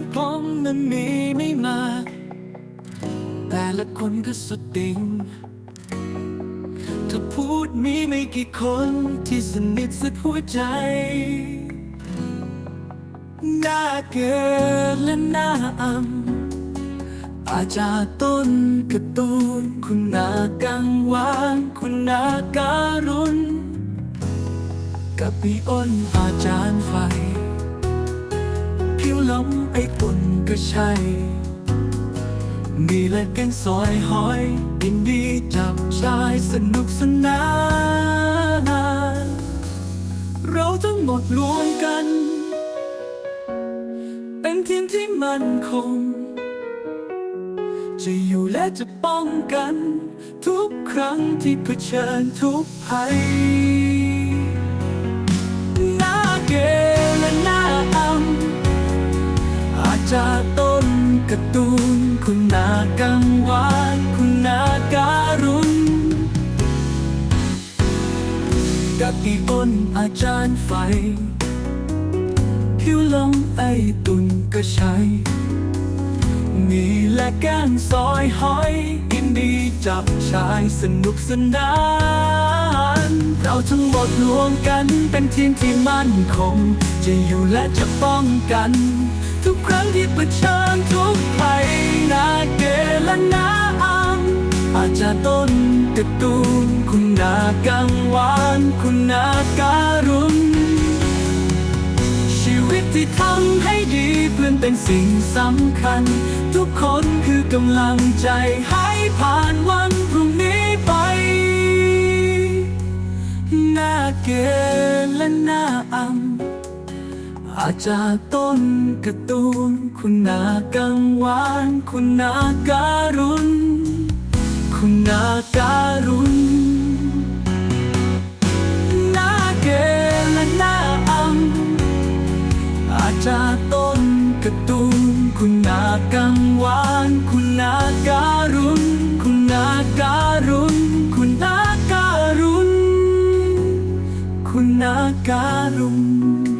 ทผมนั้นมีไม่มา แต่ละคนก็สุดติงถ้าพูดมีไม่กี่คนที่สนิทสุดหัวใจหน้าเกิดและหน้าอำอาจารย์ต้นกร์ตูนคุณนากังวานคุณนาการุณกับพี่อ้นอาจารย์ไฟ ผิวล้ำไอ้ตุนก็ใช่ มีและแกงซอยหอยยินดีจับชายสนุกสนาน เราทั้งหมดรวมกัน เป็นทีมที่มั่นคง จะอยู่และจะป้องกัน ทุกครั้งที่เผชิญทุกภัยำอาจจะต้นกร์ตูนคุณนากังวานคุณนาการุณกับอีอ้นอาจารย์ไฟ ผิวลงไอตุนก็ใช้ มีและแก้งซอยหอยอินดีจับชายสนุกสนาน เราทั้งหมดรวมกันเป็นทีมที่มั่นคง จะอยู่และจะป้องกัน ทุกครั้งที่เผชิญทุกภัยนาเกและนาอังอาจจะต้นกร์ตูนคุณนากังวานคุณนาการุณชีวิตที่ทำให้ดีเพื่อนเป็นสิ่งสำคัญ ทุกคนคือกำลังใจให้ผ่านวันพรุ่งนี้ไปหน้าเกและหน้าอำ อาจจะต้นกร์ตูน คุณนากังวาน คุณนาการุณ คุณนาการุณนาเกและนาอำอาจจะต้นกร์ตูน คุณนากังวาน คุณนาการุณ คุณนาการุณ คุณนาการุณ คุณนาการุณ